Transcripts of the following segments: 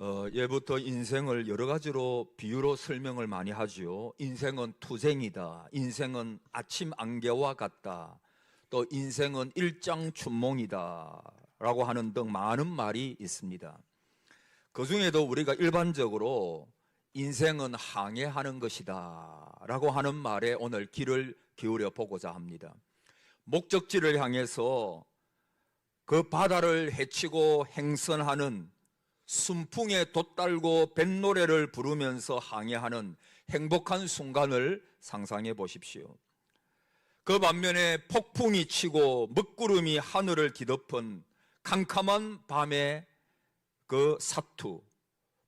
어, 예부터 인생을 여러 가지로 비유로 설명을 많이 하지요. 인생은 투쟁이다. 인생은 아침 안개와 같다. 또 인생은 일장춘몽이다. 라고 하는 등 많은 말이 있습니다. 그 중에도 우리가 일반적으로 인생은 항해하는 것이다. 라고 하는 말에 오늘 귀를 기울여 보고자 합니다. 목적지를 향해서 그 바다를 헤치고 행선하는 순풍에 돛달고 뱃노래를 부르면서 항해하는 행복한 순간을 상상해 보십시오. 그 반면에 폭풍이 치고 먹구름이 하늘을 뒤덮은 캄캄한 밤의 그 사투,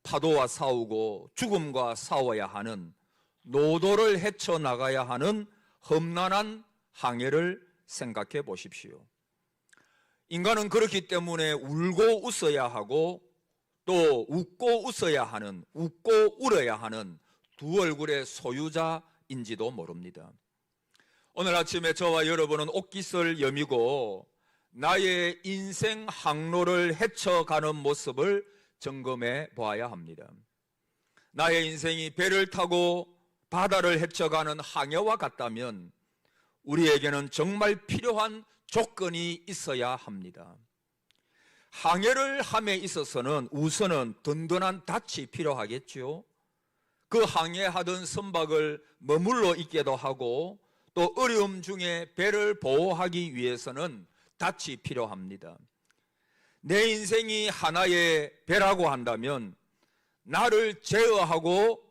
파도와 싸우고 죽음과 싸워야 하는 노도를 헤쳐나가야 하는 험난한 항해를 생각해 보십시오. 인간은 그렇기 때문에 울고 웃어야 하고 또 웃고 웃어야 하는, 웃고 울어야 하는 두 얼굴의 소유자인지도 모릅니다. 오늘 아침에 저와 여러분은 옷깃을 여미고 나의 인생 항로를 헤쳐가는 모습을 점검해 보아야 합니다. 나의 인생이 배를 타고 바다를 헤쳐가는 항해와 같다면 우리에게는 정말 필요한 조건이 있어야 합니다. 항해를 함에 있어서는 우선은 든든한 닻이 필요하겠죠. 그 항해하던 선박을 머물러 있게도 하고 또 어려움 중에 배를 보호하기 위해서는 닻이 필요합니다. 내 인생이 하나의 배라고 한다면 나를 제어하고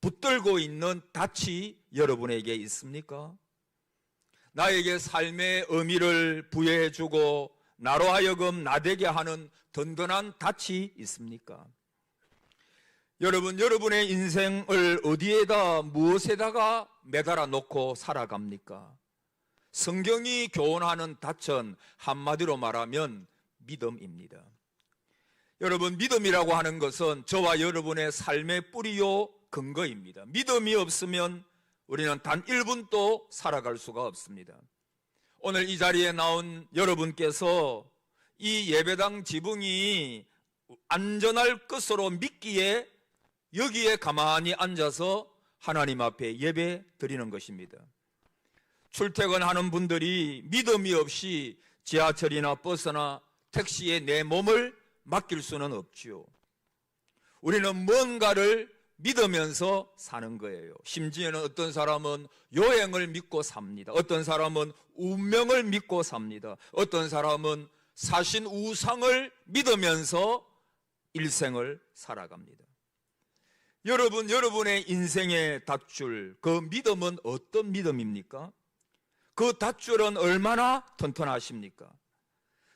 붙들고 있는 닻이 여러분에게 있습니까? 나에게 삶의 의미를 부여해주고 나로 하여금 나되게 하는 든든한 닻이 있습니까? 여러분, 여러분의 인생을 어디에다 무엇에다가 매달아 놓고 살아갑니까? 성경이 교훈하는 닻은 한마디로 말하면 믿음입니다. 여러분, 믿음이라고 하는 것은 저와 여러분의 삶의 뿌리요 근거입니다. 믿음이 없으면 우리는 단 1분도 살아갈 수가 없습니다. 오늘 이 자리에 나온 여러분께서 이 예배당 지붕이 안전할 것으로 믿기에 여기에 가만히 앉아서 하나님 앞에 예배 드리는 것입니다. 출퇴근하는 분들이 믿음이 없이 지하철이나 버스나 택시에 내 몸을 맡길 수는 없지요. 우리는 뭔가를 믿으면서 사는 거예요. 심지어는 어떤 사람은 여행을 믿고 삽니다. 어떤 사람은 운명을 믿고 삽니다. 어떤 사람은 사신 우상을 믿으면서 일생을 살아갑니다. 여러분, 여러분의 인생의 닷줄, 그 믿음은 어떤 믿음입니까? 그 닷줄은 얼마나 튼튼하십니까?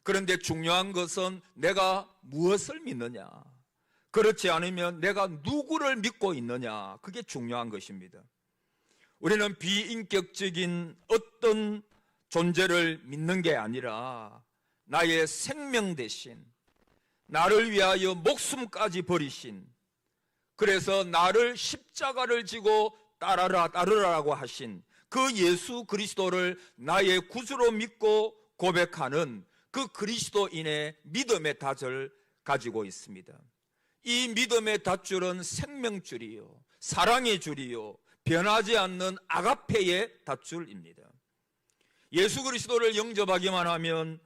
그런데 중요한 것은 내가 무엇을 믿느냐. 그렇지 않으면 내가 누구를 믿고 있느냐. 그게 중요한 것입니다. 우리는 비인격적인 어떤 존재를 믿는 게 아니라 나의 생명 대신 나를 위하여 목숨까지 버리신 그래서 나를 십자가를 지고 따라라 따르라고 하신 그 예수 그리스도를 나의 구주로 믿고 고백하는 그 그리스도인의 믿음의 닷을 가지고 있습니다. 이 믿음의 닷줄은 생명줄이요, 사랑의 줄이요, 변하지 않는 아가페의 닷줄입니다. 예수 그리스도를 영접하기만 하면,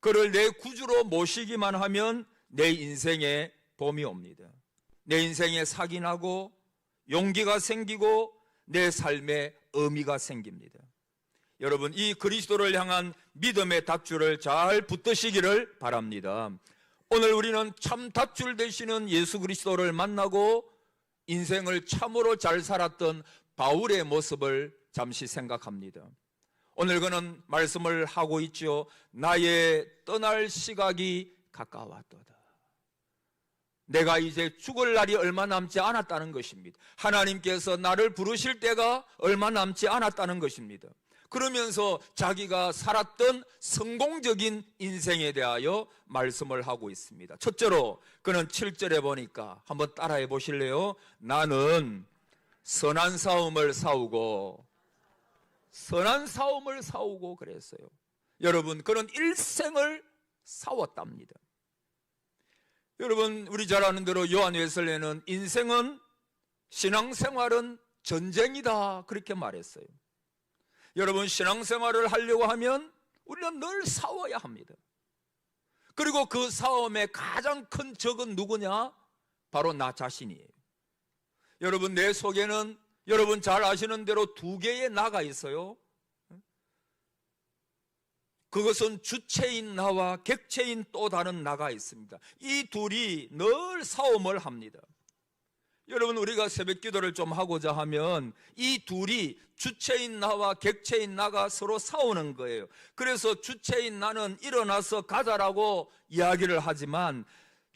그를 내 구주로 모시기만 하면 내 인생에 봄이 옵니다. 내 인생에 사기 나고, 용기가 생기고, 내 삶에 의미가 생깁니다. 여러분, 이 그리스도를 향한 믿음의 닷줄을 잘 붙드시기를 바랍니다. 오늘 우리는 참 닷줄 되시는 예수 그리스도를 만나고 인생을 참으로 잘 살았던 바울의 모습을 잠시 생각합니다. 오늘 그는 말씀을 하고 있죠. 나의 떠날 시각이 가까웠도다. 내가 이제 죽을 날이 얼마 남지 않았다는 것입니다. 하나님께서 나를 부르실 때가 얼마 남지 않았다는 것입니다. 그러면서 자기가 살았던 성공적인 인생에 대하여 말씀을 하고 있습니다. 첫째로 그는 7절에 보니까 한번 따라해 보실래요? 나는 선한 싸움을 싸우고 선한 싸움을 싸우고 그랬어요. 여러분, 그는 일생을 싸웠답니다. 여러분 우리 잘 아는 대로 요한 웨슬레는 인생은 신앙생활은 전쟁이다 그렇게 말했어요. 여러분 신앙생활을 하려고 하면 우리는 늘 싸워야 합니다. 그리고 그 싸움의 가장 큰 적은 누구냐? 바로 나 자신이에요. 여러분 내 속에는 여러분 잘 아시는 대로 두 개의 나가 있어요. 그것은 주체인 나와 객체인 또 다른 나가 있습니다. 이 둘이 늘 싸움을 합니다. 여러분 우리가 새벽 기도를 좀 하고자 하면 이 둘이 주체인 나와 객체인 나가 서로 싸우는 거예요. 그래서 주체인 나는 일어나서 가자라고 이야기를 하지만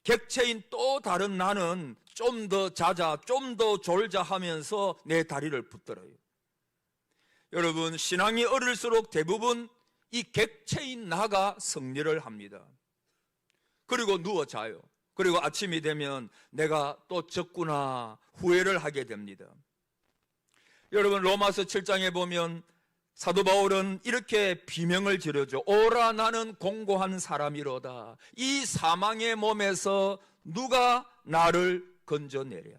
객체인 또 다른 나는 좀 더 자자, 좀 더 졸자 하면서 내 다리를 붙들어요. 여러분 신앙이 어릴수록 대부분 이 객체인 나가 승리를 합니다. 그리고 누워 자요. 그리고 아침이 되면 내가 또 졌구나 후회를 하게 됩니다. 여러분 로마서 7장에 보면 사도 바울은 이렇게 비명을 지르죠. 오라 나는 공고한 사람이로다. 이 사망의 몸에서 누가 나를 건져내랴.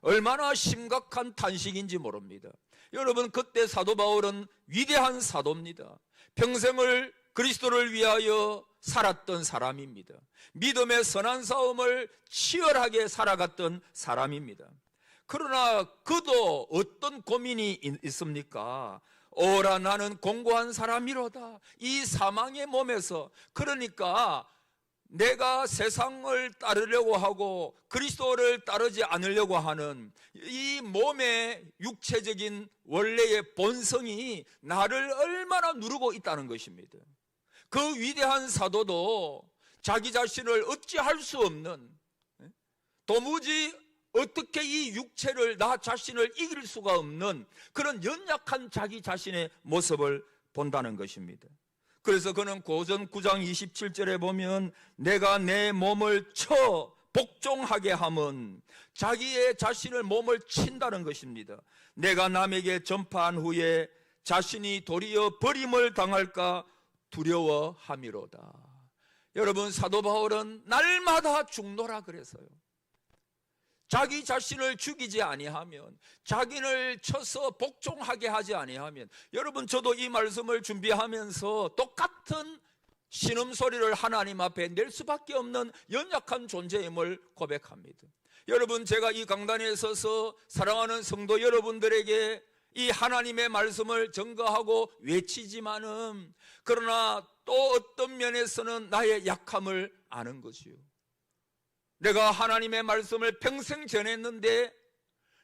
얼마나 심각한 탄식인지 모릅니다. 여러분 그때 사도 바울은 위대한 사도입니다. 평생을 그리스도를 위하여 살았던 사람입니다. 믿음의 선한 싸움을 치열하게 살아갔던 사람입니다. 그러나 그도 어떤 고민이 있- 있습니까? 오라 나는 공고한 사람이로다. 이 사망의 몸에서 그러니까 내가 세상을 따르려고 하고 그리스도를 따르지 않으려고 하는 이 몸의 육체적인 원래의 본성이 나를 얼마나 누르고 있다는 것입니다. 그 위대한 사도도 자기 자신을 어찌할 수 없는 도무지 어떻게 이 육체를 나 자신을 이길 수가 없는 그런 연약한 자기 자신의 모습을 본다는 것입니다. 그래서 그는 고전 9장 27절에 보면 내가 내 몸을 쳐 복종하게 함은 자기의 자신을 몸을 친다는 것입니다. 내가 남에게 전파한 후에 자신이 도리어 버림을 당할까 두려워함이로다. 여러분 사도 바울은 날마다 죽노라 그랬어요. 자기 자신을 죽이지 아니하면 자기를 쳐서 복종하게 하지 아니하면 여러분 저도 이 말씀을 준비하면서 똑같은 신음소리를 하나님 앞에 낼 수밖에 없는 연약한 존재임을 고백합니다. 여러분 제가 이 강단에 서서 사랑하는 성도 여러분들에게 이 하나님의 말씀을 증거하고 외치지만은 그러나 또 어떤 면에서는 나의 약함을 아는 것이요. 내가 하나님의 말씀을 평생 전했는데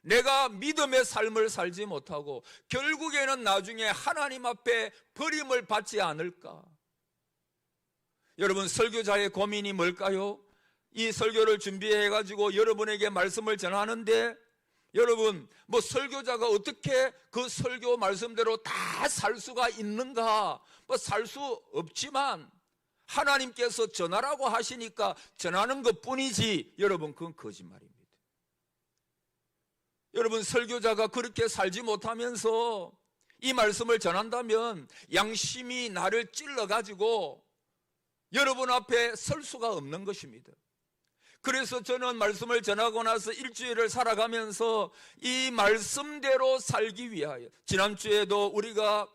내가 믿음의 삶을 살지 못하고 결국에는 나중에 하나님 앞에 버림을 받지 않을까? 여러분 설교자의 고민이 뭘까요? 이 설교를 준비해 가지고 여러분에게 말씀을 전하는데 여러분 뭐 설교자가 어떻게 그 설교 말씀대로 다 살 수가 있는가? 뭐 살 수 없지만 하나님께서 전하라고 하시니까 전하는 것 뿐이지 여러분 그건 거짓말입니다. 여러분 설교자가 그렇게 살지 못하면서 이 말씀을 전한다면 양심이 나를 찔러 가지고 여러분 앞에 설 수가 없는 것입니다. 그래서 저는 말씀을 전하고 나서 일주일을 살아가면서 이 말씀대로 살기 위하여 지난주에도 우리가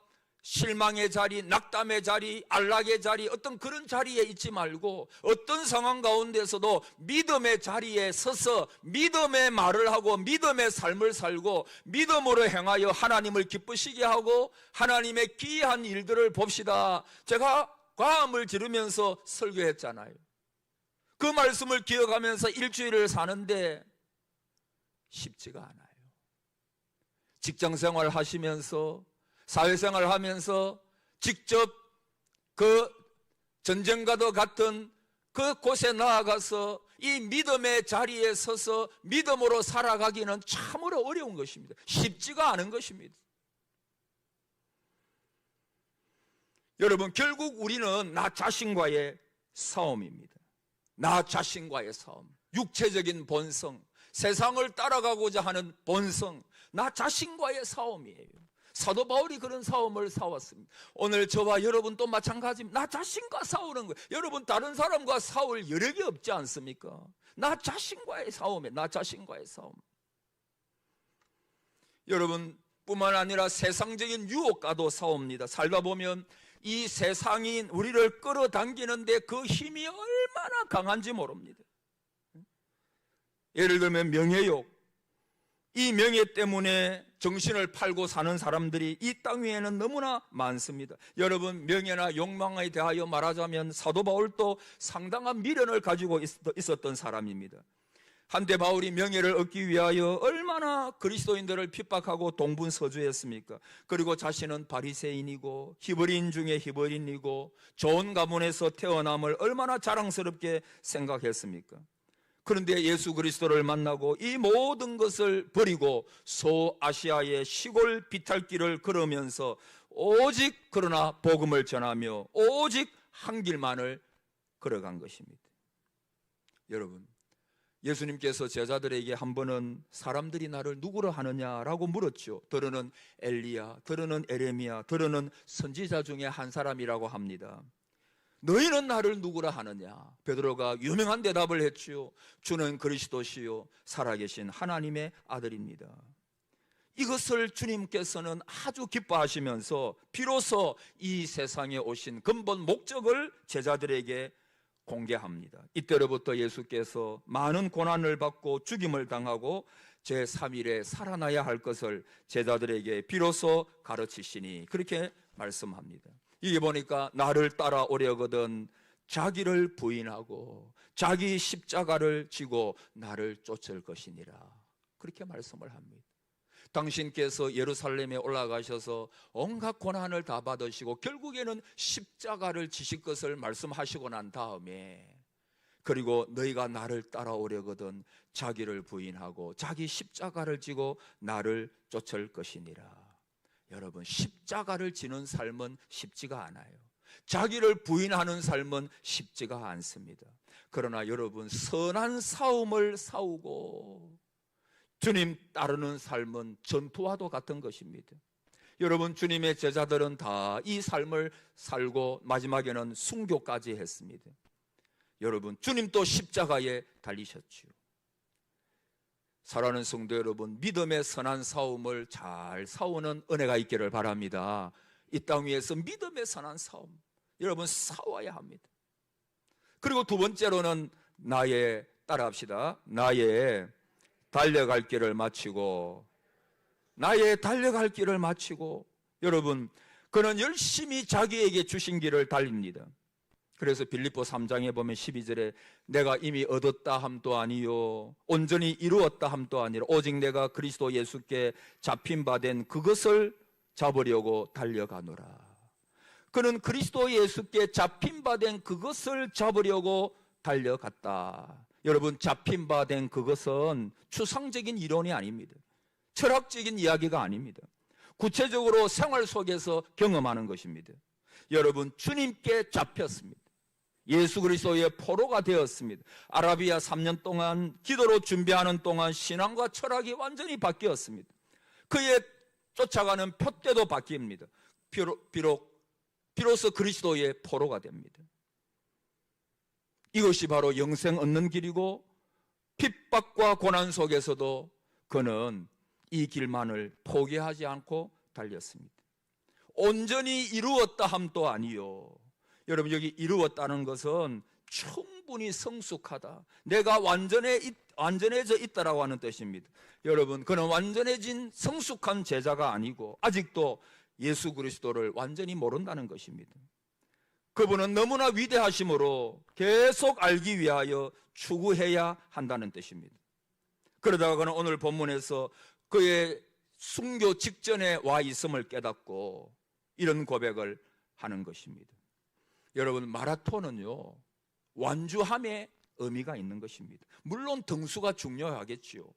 실망의 자리, 낙담의 자리, 안락의 자리, 어떤 그런 자리에 있지 말고 어떤 상황 가운데서도 믿음의 자리에 서서 믿음의 말을 하고 믿음의 삶을 살고 믿음으로 행하여 하나님을 기쁘시게 하고 하나님의 귀한 일들을 봅시다. 제가 과음을 지르면서 설교했잖아요. 그 말씀을 기억하면서 일주일을 사는데 쉽지가 않아요. 직장 생활 하시면서 사회 생활 하면서 직접 그 전쟁과도 같은 그 곳에 나아가서 이 믿음의 자리에 서서 믿음으로 살아가기는 참으로 어려운 것입니다. 쉽지가 않은 것입니다. 여러분, 결국 우리는 나 자신과의 싸움입니다. 나 자신과의 싸움. 육체적인 본성, 세상을 따라가고자 하는 본성, 나 자신과의 싸움이에요. 사도 바울이 그런 싸움을 싸웠습니다. 오늘 저와 여러분도 마찬가지입니다. 나 자신과 싸우는 거예요. 여러분 다른 사람과 싸울 여력이 없지 않습니까? 나 자신과의 싸움에 나 자신과의 싸움. 여러분 뿐만 아니라 세상적인 유혹과도 싸웁니다. 살다 보면 이 세상이 우리를 끌어당기는데 그 힘이 얼마나 강한지 모릅니다. 예를 들면 명예욕. 이 명예 때문에 정신을 팔고 사는 사람들이 이 땅 위에는 너무나 많습니다. 여러분, 명예나 욕망에 대하여 말하자면 사도 바울도 상당한 미련을 가지고 있- 있었던 사람입니다. 한때 바울이 명예를 얻기 위하여 얼마나 그리스도인들을 핍박하고 동분서주했습니까? 그리고 자신은 바리새인이고 히브리인 중에 히브리인이고 좋은 가문에서 태어남을 얼마나 자랑스럽게 생각했습니까? 그런데 예수 그리스도를 만나고 이 모든 것을 버리고 소아시아의 시골 비탈길을 걸으면서 오직 그러나 복음을 전하며 오직 한 길만을 걸어간 것입니다. 여러분, 예수님께서 제자들에게 한 번은 사람들이 나를 누구로 하느냐라고 물었죠. 들어는 엘리야, 들어는 에레미야, 들어는 선지자 중에 한 사람이라고 합니다. 너희는 나를 누구라 하느냐? 베드로가 유명한 대답을 했지요. 주는 그리스도시요 살아계신 하나님의 아들입니다. 이것을 주님께서는 아주 기뻐하시면서 비로소 이 세상에 오신 근본 목적을 제자들에게 공개합니다. 이때로부터 예수께서 많은 고난을 받고 죽임을 당하고 제3일에 살아나야 할 것을 제자들에게 비로소 가르치시니 그렇게 말씀합니다. 이게 보니까 나를 따라오려거든 자기를 부인하고 자기 십자가를 지고 나를 쫓을 것이니라. 그렇게 말씀을 합니다. 당신께서 예루살렘에 올라가셔서 온갖 고난을 다 받으시고 결국에는 십자가를 지실 것을 말씀하시고 난 다음에 그리고 너희가 나를 따라오려거든 자기를 부인하고 자기 십자가를 지고 나를 쫓을 것이니라. 여러분 십자가를 지는 삶은 쉽지가 않아요. 자기를 부인하는 삶은 쉽지가 않습니다. 그러나 여러분 선한 싸움을 싸우고 주님 따르는 삶은 전투와도 같은 것입니다. 여러분 주님의 제자들은 다 이 삶을 살고 마지막에는 순교까지 했습니다. 여러분 주님도 십자가에 달리셨지요. 사랑하는 성도 여러분, 믿음의 선한 싸움을 잘 싸우는 은혜가 있기를 바랍니다. 이 땅 위에서 믿음의 선한 싸움, 여러분 싸워야 합니다. 그리고 두 번째로는 나의 따라합시다. 나의 달려갈 길을 마치고 나의 달려갈 길을 마치고 여러분 그는 열심히 자기에게 주신 길을 달립니다. 그래서 빌립보 3장에 보면 12절에 내가 이미 얻었다 함도 아니요 온전히 이루었다 함도 아니라 오직 내가 그리스도 예수께 잡힌 바 된 그것을 잡으려고 달려가노라. 그는 그리스도 예수께 잡힌 바 된 그것을 잡으려고 달려갔다. 여러분 잡힌 바 된 그것은 추상적인 이론이 아닙니다. 철학적인 이야기가 아닙니다. 구체적으로 생활 속에서 경험하는 것입니다. 여러분 주님께 잡혔습니다. 예수 그리스도의 포로가 되었습니다. 아라비아 3년 동안 기도로 준비하는 동안 신앙과 철학이 완전히 바뀌었습니다. 그의 쫓아가는 표대도 바뀝니다. 비록, 비로소 그리스도의 포로가 됩니다. 이것이 바로 영생 얻는 길이고 핍박과 고난 속에서도 그는 이 길만을 포기하지 않고 달렸습니다. 온전히 이루었다 함도 아니요. 여러분 여기 이루었다는 것은 충분히 성숙하다. 내가 완전해 완전해져 있다라고 하는 뜻입니다. 여러분 그는 완전해진 성숙한 제자가 아니고 아직도 예수 그리스도를 완전히 모른다는 것입니다. 그분은 너무나 위대하심으로 계속 알기 위하여 추구해야 한다는 뜻입니다. 그러다가 그는 오늘 본문에서 그의 순교 직전에 와 있음을 깨닫고 이런 고백을 하는 것입니다. 여러분 마라톤은요 완주함의 의미가 있는 것입니다. 물론 등수가 중요하겠지요.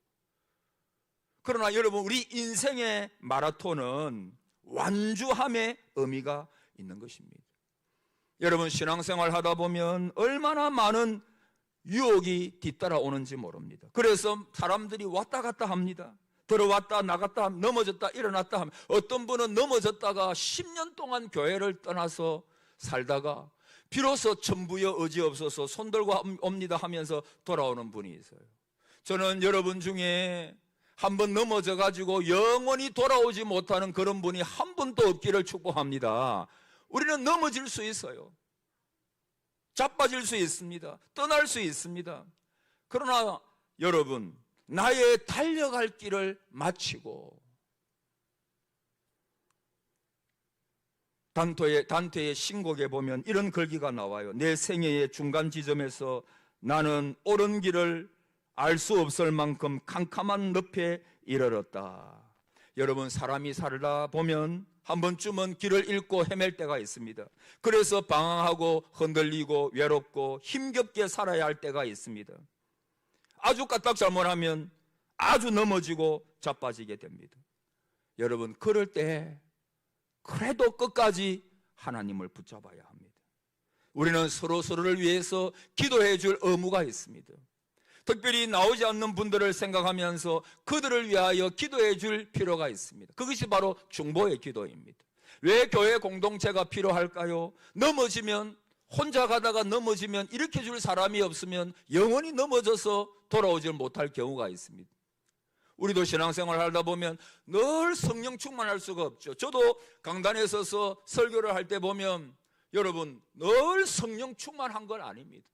그러나 여러분 우리 인생의 마라톤은 완주함의 의미가 있는 것입니다. 여러분 신앙생활 하다 보면 얼마나 많은 유혹이 뒤따라오는지 모릅니다. 그래서 사람들이 왔다 갔다 합니다. 들어왔다 나갔다 넘어졌다 일어났다 하면 어떤 분은 넘어졌다가 10년 동안 교회를 떠나서 살다가 비로소 천부여 의지 없어서 손 들고 옵니다 하면서 돌아오는 분이 있어요. 저는 여러분 중에 한번 넘어져 가지고 영원히 돌아오지 못하는 그런 분이 한 분도 없기를 축복합니다. 우리는 넘어질 수 있어요. 자빠질 수 있습니다. 떠날 수 있습니다. 그러나 여러분, 나의 달려갈 길을 마치고 단토의, 단테의 신곡에 보면 이런 글귀가 나와요. 내 생애의 중간 지점에서 나는 옳은 길을 알 수 없을 만큼 캄캄한 늪에 이르렀다. 여러분, 사람이 살다 보면 한 번쯤은 길을 잃고 헤맬 때가 있습니다. 그래서 방황하고 흔들리고 외롭고 힘겹게 살아야 할 때가 있습니다. 아주 까딱 잘못하면 아주 넘어지고 자빠지게 됩니다. 여러분, 그럴 때 그래도 끝까지 하나님을 붙잡아야 합니다. 우리는 서로 서로를 위해서 기도해 줄 의무가 있습니다. 특별히 나오지 않는 분들을 생각하면서 그들을 위하여 기도해 줄 필요가 있습니다. 그것이 바로 중보의 기도입니다. 왜 교회 공동체가 필요할까요? 넘어지면 혼자 가다가 넘어지면 일으켜 줄 사람이 없으면 영원히 넘어져서 돌아오질 못할 경우가 있습니다. 우리도 신앙생활 하다 보면 늘 성령 충만할 수가 없죠. 저도 강단에 서서 설교를 할 때 보면 여러분 늘 성령 충만한 건 아닙니다.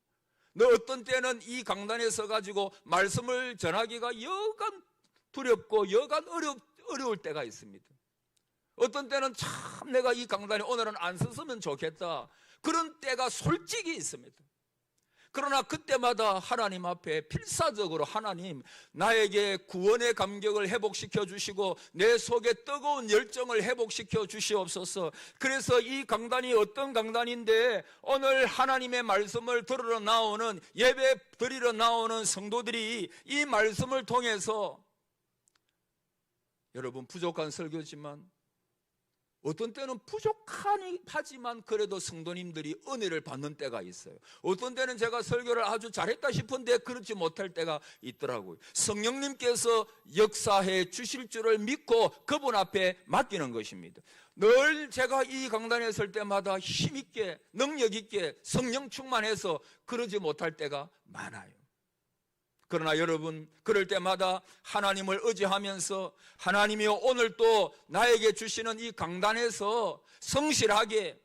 너 어떤 때는 이 강단에 서 가지고 말씀을 전하기가 여간 두렵고 여간 어려, 어려울 때가 있습니다. 어떤 때는 참 내가 이 강단에 오늘은 안 썼으면 좋겠다. 그런 때가 솔직히 있습니다. 그러나 그때마다 하나님 앞에 필사적으로 하나님 나에게 구원의 감격을 회복시켜 주시고 내 속에 뜨거운 열정을 회복시켜 주시옵소서. 그래서 이 강단이 어떤 강단인데 오늘 하나님의 말씀을 들으러 나오는 예배 드리러 나오는 성도들이 이 말씀을 통해서 여러분 부족한 설교지만 어떤 때는 부족하지만 그래도 성도님들이 은혜를 받는 때가 있어요. 어떤 때는 제가 설교를 아주 잘했다 싶은데 그렇지 못할 때가 있더라고요. 성령님께서 역사해 주실 줄을 믿고 그분 앞에 맡기는 것입니다. 늘 제가 이 강단에 설 때마다 힘있게, 능력있게 성령 충만해서 그러지 못할 때가 많아요. 그러나 여러분, 그럴 때마다 하나님을 의지하면서 하나님이 오늘 또 나에게 주시는 이 강단에서 성실하게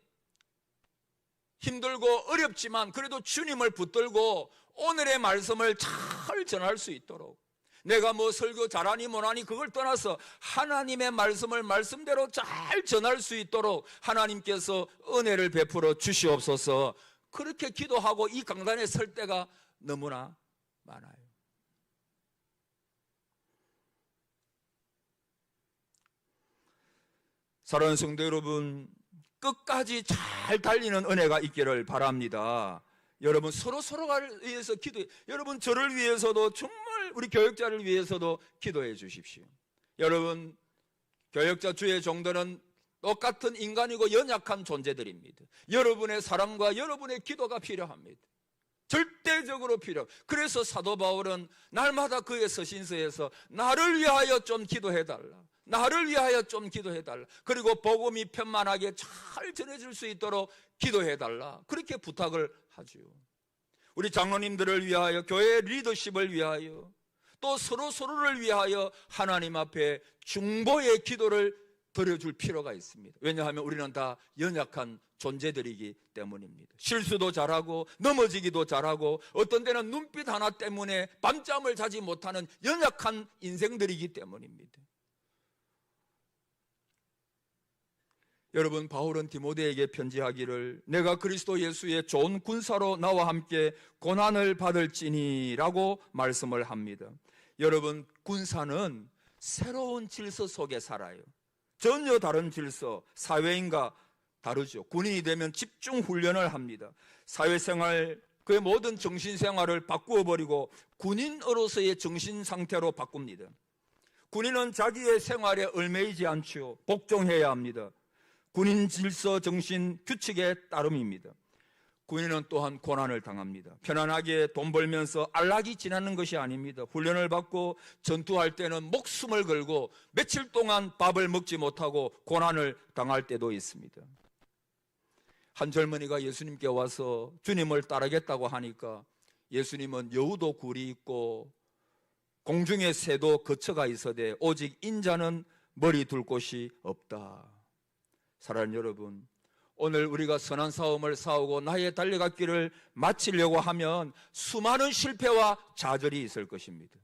힘들고 어렵지만 그래도 주님을 붙들고 오늘의 말씀을 잘 전할 수 있도록 내가 뭐 설교 잘하니 못하니 그걸 떠나서 하나님의 말씀을 말씀대로 잘 전할 수 있도록 하나님께서 은혜를 베풀어 주시옵소서 그렇게 기도하고 이 강단에 설 때가 너무나 많아요. 사랑하는 성도 여러분, 끝까지 잘 달리는 은혜가 있기를 바랍니다. 여러분 서로 서로를 위해서 기도해. 여러분 저를 위해서도 정말 우리 교역자를 위해서도 기도해 주십시오. 여러분 교역자 주의 정도는 똑같은 인간이고 연약한 존재들입니다. 여러분의 사랑과 여러분의 기도가 필요합니다. 절대적으로 필요. 그래서 사도 바울은 날마다 그의 서신서에서 나를 위하여 좀 기도해 달라. 나를 위하여 좀 기도해 달라. 그리고 복음이 편만하게 잘 전해질 수 있도록 기도해 달라. 그렇게 부탁을 하지요. 우리 장로님들을 위하여 교회 리더십을 위하여 또 서로 서로를 위하여 하나님 앞에 중보의 기도를 드려줄 필요가 있습니다. 왜냐하면 우리는 다 연약한 존재들이기 때문입니다. 실수도 잘하고 넘어지기도 잘하고 어떤 때는 눈빛 하나 때문에 밤잠을 자지 못하는 연약한 인생들이기 때문입니다. 여러분 바울은 디모데에게 편지하기를 내가 그리스도 예수의 좋은 군사로 나와 함께 고난을 받을지니라고 말씀을 합니다. 여러분 군사는 새로운 질서 속에 살아요. 전혀 다른 질서, 사회인과 다르죠. 군인이 되면 집중 훈련을 합니다. 사회생활, 그의 모든 정신생활을 바꾸어 버리고 군인으로서의 정신 상태로 바꿉니다. 군인은 자기의 생활에 얽매이지 않죠. 복종해야 합니다. 군인 질서 정신 규칙에 따름입니다. 군인은 또한 고난을 당합니다. 편안하게 돈 벌면서 안락이 지나는 것이 아닙니다. 훈련을 받고 전투할 때는 목숨을 걸고 며칠 동안 밥을 먹지 못하고 고난을 당할 때도 있습니다. 한 젊은이가 예수님께 와서 주님을 따르겠다고 하니까 예수님은 여우도 굴이 있고 공중의 새도 거처가 있어되 오직 인자는 머리 둘 곳이 없다. 사랑하는 여러분, 오늘 우리가 선한 싸움을 싸우고 나의 달려갔기를 마치려고 하면 수많은 실패와 좌절이 있을 것입니다.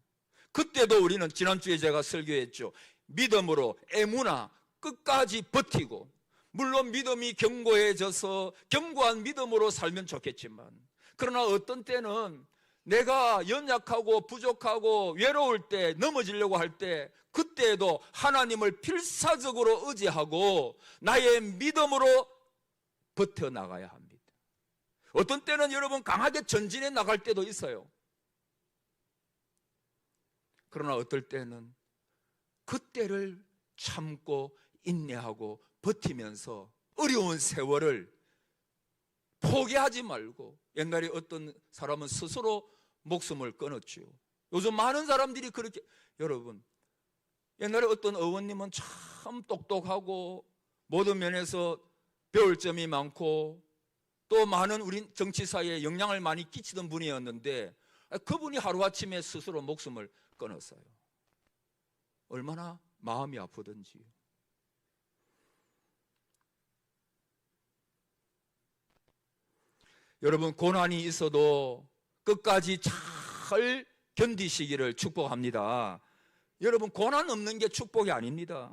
그때도 우리는 지난주에 제가 설교했죠. 믿음으로 애무나 끝까지 버티고 물론 믿음이 견고해져서 견고한 믿음으로 살면 좋겠지만 그러나 어떤 때는 내가 연약하고 부족하고 외로울 때 넘어지려고 할 때 그때에도 하나님을 필사적으로 의지하고 나의 믿음으로 버텨 나가야 합니다. 어떤 때는 여러분 강하게 전진해 나갈 때도 있어요. 그러나 어떨 때는 그때를 참고 인내하고 버티면서 어려운 세월을 포기하지 말고 옛날에 어떤 사람은 스스로 목숨을 끊었지요. 요즘 많은 사람들이 그렇게 여러분 옛날에 어떤 의원님은 참 똑똑하고 모든 면에서 배울 점이 많고 또 많은 우리 정치사에 영향을 많이 끼치던 분이었는데 그분이 하루아침에 스스로 목숨을 끊었어요. 얼마나 마음이 아프던지 여러분 고난이 있어도 끝까지 잘 견디시기를 축복합니다. 여러분 고난 없는 게 축복이 아닙니다.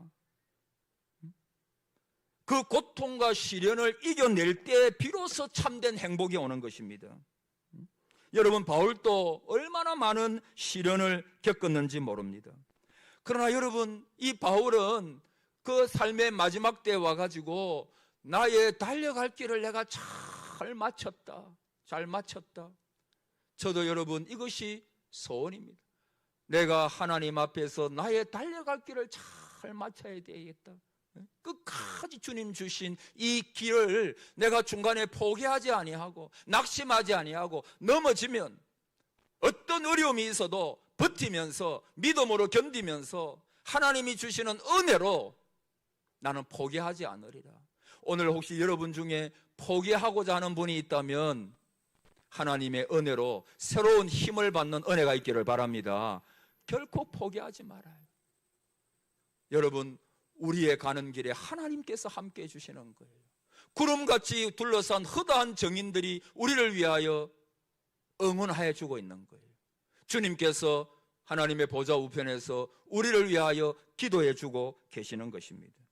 그 고통과 시련을 이겨낼 때 비로소 참된 행복이 오는 것입니다. 여러분 바울도 얼마나 많은 시련을 겪었는지 모릅니다. 그러나 여러분 이 바울은 그 삶의 마지막 때에 와가지고 나의 달려갈 길을 내가 잘 마쳤다. 잘 마쳤다. 저도 여러분 이것이 소원입니다. 내가 하나님 앞에서 나의 달려갈 길을 잘 마쳐야 되겠다. 끝까지 주님 주신 이 길을 내가 중간에 포기하지 아니하고 낙심하지 아니하고 넘어지면 어떤 어려움이 있어도 버티면서 믿음으로 견디면서 하나님이 주시는 은혜로 나는 포기하지 않으리라. 오늘 혹시 여러분 중에 포기하고자 하는 분이 있다면 하나님의 은혜로 새로운 힘을 받는 은혜가 있기를 바랍니다. 결코 포기하지 말아요. 여러분, 우리의 가는 길에 하나님께서 함께 해주시는 거예요. 구름같이 둘러싼 허다한 정인들이 우리를 위하여 응원하여 주고 있는 거예요. 주님께서 하나님의 보좌 우편에서 우리를 위하여 기도해 주고 계시는 것입니다.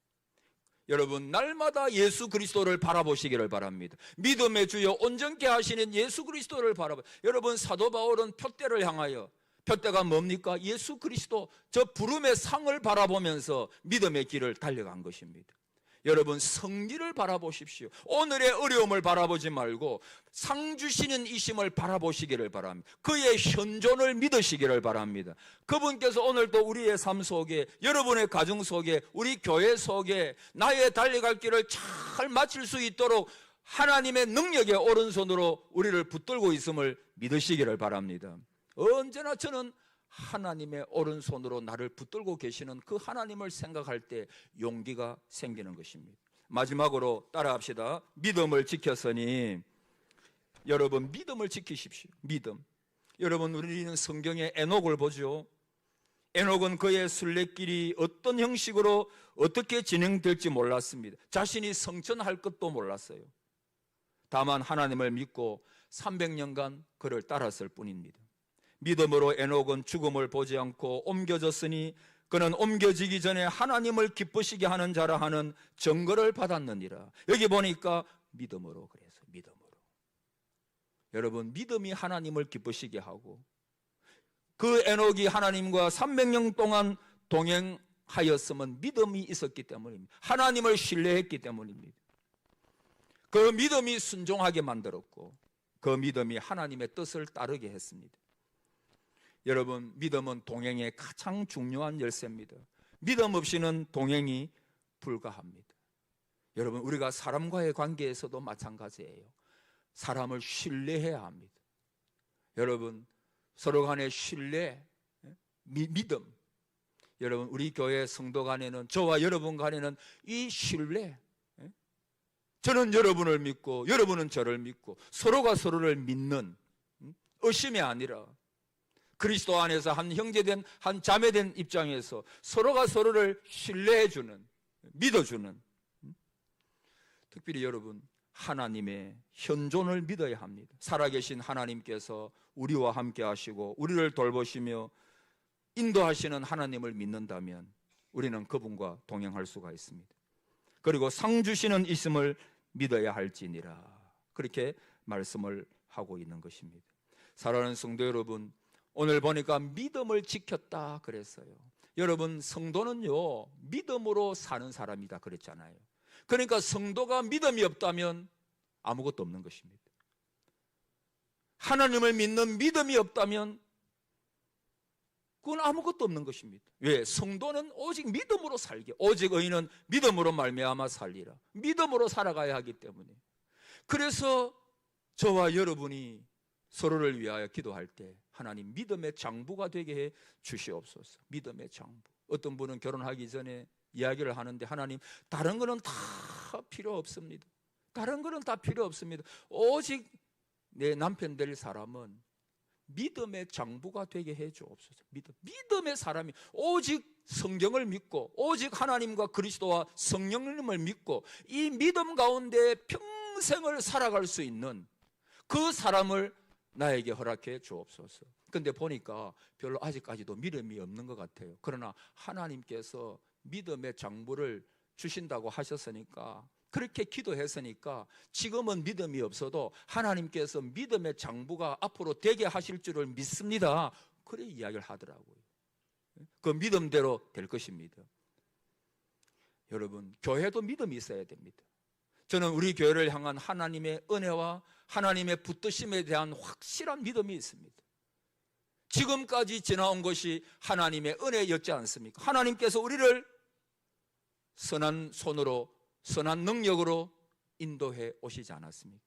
여러분 날마다 예수 그리스도를 바라보시기를 바랍니다. 믿음의 주여 온전케 하시는 예수 그리스도를 바라보. 여러분 사도 바울은 표대를 향하여 표대가 뭡니까? 예수 그리스도 저 부름의 상을 바라보면서 믿음의 길을 달려간 것입니다. 여러분 성리를 바라보십시오. 오늘의 어려움을 바라보지 말고 상 주시는 이심을 바라보시기를 바랍니다. 그의 현존을 믿으시기를 바랍니다. 그분께서 오늘도 우리의 삶 속에 여러분의 가정 속에 우리 교회 속에 나의 달려갈 길을 잘 마칠 수 있도록 하나님의 능력의 오른손으로 우리를 붙들고 있음을 믿으시기를 바랍니다. 언제나 저는 하나님의 오른손으로 나를 붙들고 계시는 그 하나님을 생각할 때 용기가 생기는 것입니다. 마지막으로 따라합시다. 믿음을 지켰으니 여러분 믿음을 지키십시오. 믿음. 여러분 우리는 성경에 에녹을 보죠. 에녹은 그의 순례길이 어떤 형식으로 어떻게 진행될지 몰랐습니다. 자신이 성천할 것도 몰랐어요. 다만 하나님을 믿고 300년간 그를 따랐을 뿐입니다. 믿음으로 에녹은 죽음을 보지 않고 옮겨졌으니 그는 옮겨지기 전에 하나님을 기쁘시게 하는 자라 하는 증거를 받았느니라. 여기 보니까 믿음으로 그래서 믿음으로. 여러분 믿음이 하나님을 기쁘시게 하고 그 에녹이 하나님과 300년 동안 동행하였으면 믿음이 있었기 때문입니다. 하나님을 신뢰했기 때문입니다. 그 믿음이 순종하게 만들었고 그 믿음이 하나님의 뜻을 따르게 했습니다. 여러분, 믿음은 동행의 가장 중요한 열쇠입니다. 믿음 없이는 동행이 불가합니다. 여러분, 우리가 사람과의 관계에서도 마찬가지예요. 사람을 신뢰해야 합니다. 여러분 서로 간의 신뢰, 예? 미- 믿음. 여러분 우리 교회 성도 간에는 저와 여러분 간에는 이 신뢰. 예? 저는 여러분을 믿고 여러분은 저를 믿고 서로가 서로를 믿는 음? 의심이 아니라 그리스도 안에서 한 형제된 한 자매된 입장에서 서로가 서로를 신뢰해 주는 믿어 주는 음? 특별히 여러분 하나님의 현존을 믿어야 합니다. 살아계신 하나님께서 우리와 함께 하시고 우리를 돌보시며 인도하시는 하나님을 믿는다면 우리는 그분과 동행할 수가 있습니다. 그리고 상 주시는 있음을 믿어야 할지니라. 그렇게 말씀을 하고 있는 것입니다. 사랑하는 성도 여러분, 오늘 보니까 믿음을 지켰다 그랬어요. 여러분, 성도는요, 믿음으로 사는 사람이다 그랬잖아요. 그러니까 성도가 믿음이 없다면 아무것도 없는 것입니다. 하나님을 믿는 믿음이 없다면 그건 아무것도 없는 것입니다. 왜? 성도는 오직 믿음으로 살게. 오직 의인은 믿음으로 말미암아 살리라. 믿음으로 살아가야 하기 때문에. 그래서 저와 여러분이 서로를 위하여 기도할 때 하나님 믿음의 장부가 되게 해 주시옵소서. 믿음의 장부. 어떤 분은 결혼하기 전에 이야기를 하는데 하나님 다른 거는 다 필요 없습니다. 다른 거는 다 필요 없습니다. 오직 내 남편 될 사람은 믿음의 장부가 되게 해 주옵소서. 믿음. 믿음의 사람이 오직 성경을 믿고 오직 하나님과 그리스도와 성령님을 믿고 이 믿음 가운데 평생을 살아갈 수 있는 그 사람을 나에게 허락해 주옵소서. 근데 보니까 별로 아직까지도 믿음이 없는 것 같아요. 그러나 하나님께서 믿음의 장부를 주신다고 하셨으니까 그렇게 기도했으니까 지금은 믿음이 없어도 하나님께서 믿음의 장부가 앞으로 되게 하실 줄을 믿습니다. 그래 이야기를 하더라고요. 그 믿음대로 될 것입니다. 여러분, 교회도 믿음이 있어야 됩니다. 저는 우리 교회를 향한 하나님의 은혜와 하나님의 붙드심에 대한 확실한 믿음이 있습니다. 지금까지 지나온 것이 하나님의 은혜였지 않습니까? 하나님께서 우리를 선한 손으로 선한 능력으로 인도해 오시지 않았습니까?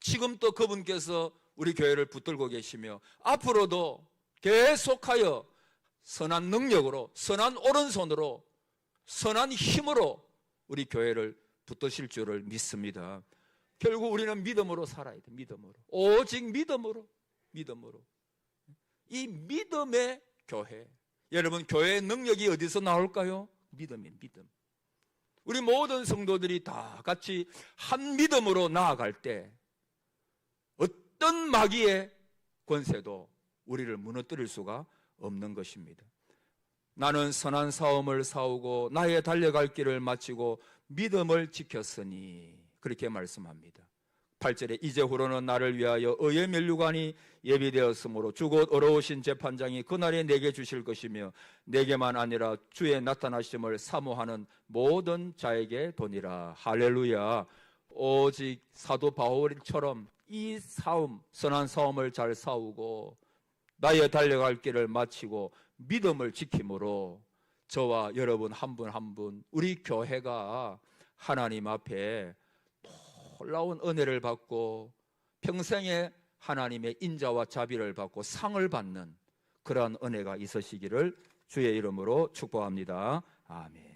지금 또 그분께서 우리 교회를 붙들고 계시며 앞으로도 계속하여 선한 능력으로 선한 오른손으로 선한 힘으로 우리 교회를 붙드실 줄을 믿습니다. 결국 우리는 믿음으로 살아야 돼. 믿음으로. 오직 믿음으로. 믿음으로. 이 믿음의 교회. 여러분 교회의 능력이 어디서 나올까요? 믿음이 믿음. 우리 모든 성도들이 다 같이 한 믿음으로 나아갈 때 어떤 마귀의 권세도 우리를 무너뜨릴 수가 없는 것입니다. 나는 선한 싸움을 싸우고 나의 달려갈 길을 마치고 믿음을 지켰으니 그렇게 말씀합니다. 8절에 이제후로는 나를 위하여 의의 면류관이 예비되었으므로 주곧 어려우신 재판장이 그날에 내게 주실 것이며 내게만 아니라 주의 나타나심을 사모하는 모든 자에게 도니라 할렐루야 오직 사도 바울처럼 이 싸움 선한 싸움을 잘 싸우고 나의 달려갈 길을 마치고 믿음을 지킴으로 저와 여러분 한 분 한분 우리 교회가 하나님 앞에 놀라운 은혜를 받고 평생에 하나님의 인자와 자비를 받고 상을 받는 그러한 은혜가 있으시기를 주의 이름으로 축복합니다. 아멘.